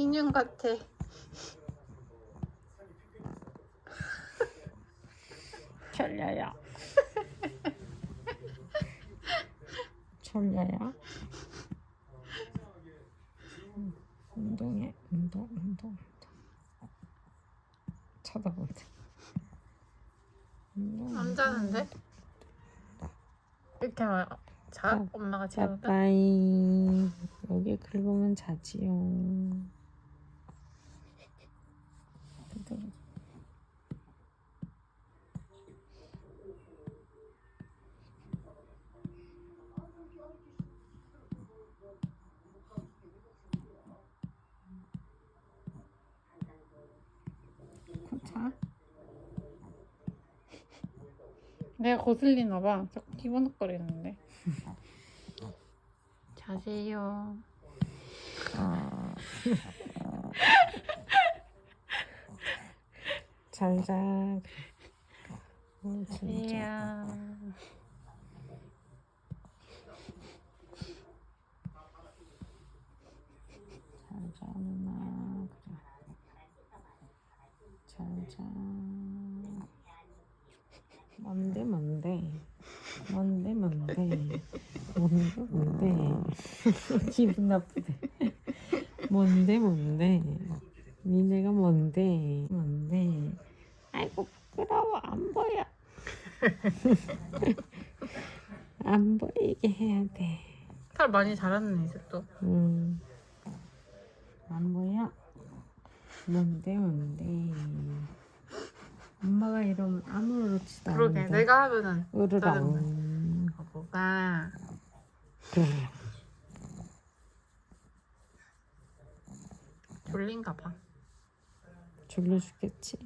인형 같아. 철려야. 음, 운동해, 운동, 운동, 운동. 쳐다보자. 안 자는데? 이렇게 하면 자? 자, 엄마가 재우다? 빠빠이. 여기 긁으면 자지요. 자, 내가 거슬리나 봐. 자꾸 기본거리는데. 자세요. 잘 자. 어, 진짜. 이야. 잘 자, 누나. 그래. 잘 자. 뭔데, 뭔데? 뭔데, 뭔데? 뭔데, 뭔데? 기분 나쁘대. 뭔데, 뭔데? 니네가 뭔데? 뭔데? 아이고, 부끄러워. 안 보여. 안 보이게 해야 돼. 살 많이 자랐네 이제 또. 음. 안 보여? 뭔데 뭔데 엄마가 이러면 아무렇지도 그러게 않은데 내가 하면은 으르렁 바보가 그래. 졸린가 봐. 졸려 죽겠지